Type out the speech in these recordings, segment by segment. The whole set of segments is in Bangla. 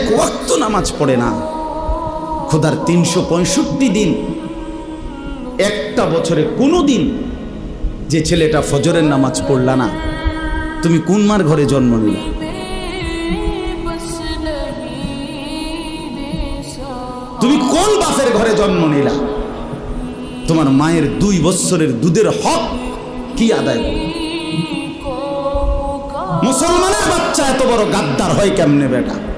এক ওয়াক্ত নামাজ পড়ে না। খোদার তিনশো পঁয়ষট্টি দিন। একটা বছরে কোনো দিন যে ছেলেটা ফজরের নামাজ পড়লা না। তুমি কোন মার ঘরে জন্ম নিলা? তুমি কোন বাপের ঘরে জন্ম নিলা? তোমার মায়ের দুই বৎসরের দুধের হক কি আদায় মুসলমানের বাচ্চা এত বড় গাদ্দার হয় কেমনে বেটা?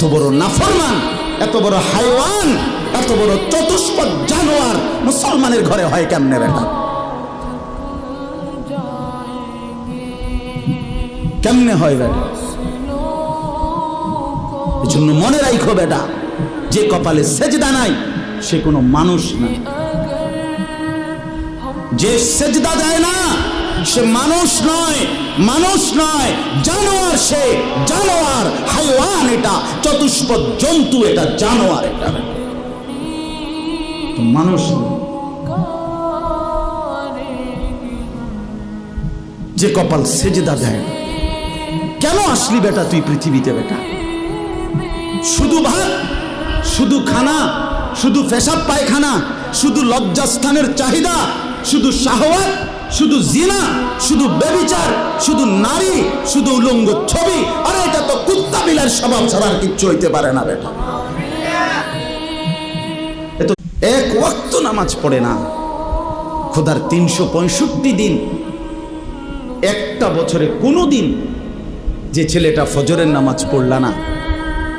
এত বড় নাফরমান, এত বড় হাইওয়ান, এত বড় চতুষ্পদ জানোয়ার মুসলমানের ঘরে হয় কেমনে বেটা? কেমনে হয় বেটা? এজন্য মনে রাখো বেটা, যে কপালে সেজদা নাই, সে কোনো মানুষ না। যে সেজদা দেয় না সে মানুষ নয় মানুষ নয়, জানোয়ার সে, জানোয়ার, হাইওয়ান এটা, চতুষ্পদ জন্তু এটা, জানোয়ার এটা। মানুষ যে কপাল সেজদা দেয়। কেন আসলি বেটা তুই পৃথিবীতে বেটা? শুধু ভাত, শুধু খানা, শুধু পেশাব পায়খানা, শুধু লজ্জাস্থানের চাহিদা শুধু শাহওয়াত, শুধু জিনা, শুধু বেবিচার শুধু নারী, শুধু উলঙ্গ ছবি। আরে এটা তো কুত্তা বিলার স্বভাব ছাড়া আর কিচ্ছু হইতে পারে না বেটা। এক ওয়াক্ত নামাজ পড়ে না। খোদার তিনশো পঁয়ষট্টি দিন। একটা বছরে কোনো দিন যে ছেলেটা ফজরের নামাজ পড়লা না।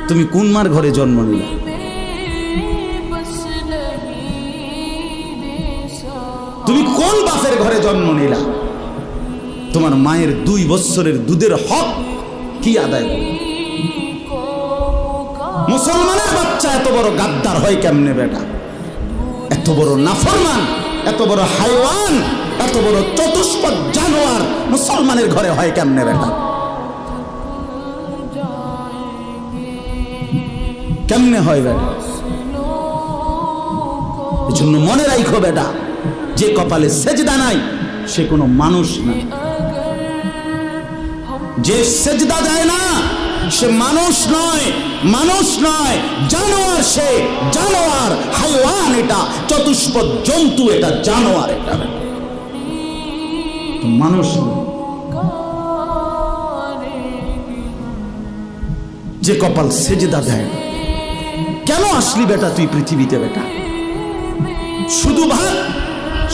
তুমি কোন মার ঘরে জন্ম নিলা? তুমি কোন বাপের ঘরে জন্ম নিলা? তোমার মায়ের দুই বৎসরের দুধের হক কি আদায়? মুসলমানের বাচ্চা এত বড় গাদ্দার হয় কেমনে বেটা? এত বড় নাফরমান, এত বড় হাইওয়ান, এত বড় চতুষ্পদ জানোয়ার মুসলমানের ঘরে হয় কেমনে বেটা? কেমনে হয় বেটা? এজন্য মনে রাখো বেটা যে কপালে সেজদা নাই, সে কোনো মানুষ না। যে সেজদা দেয় না, সে মানুষ নয় মানুষ নয়, জানোয়ার সে, জানোয়ার, হাইওয়ান এটা চতুষ্পদ জন্তু এটা, জানোয়ার এটা। মানুষ যে কপাল সেজদা দেয়। কেন আসলি বেটা তুই পৃথিবীতে বেটা? শুধু ভাত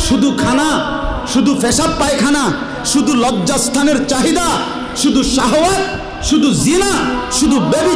শুধু খানা শুধু পেশাব পায়খানা শুধু লজ্জাস্থানের চাহিদা শুধু শাহওয়াত শুধু জিনা শুধু বেবি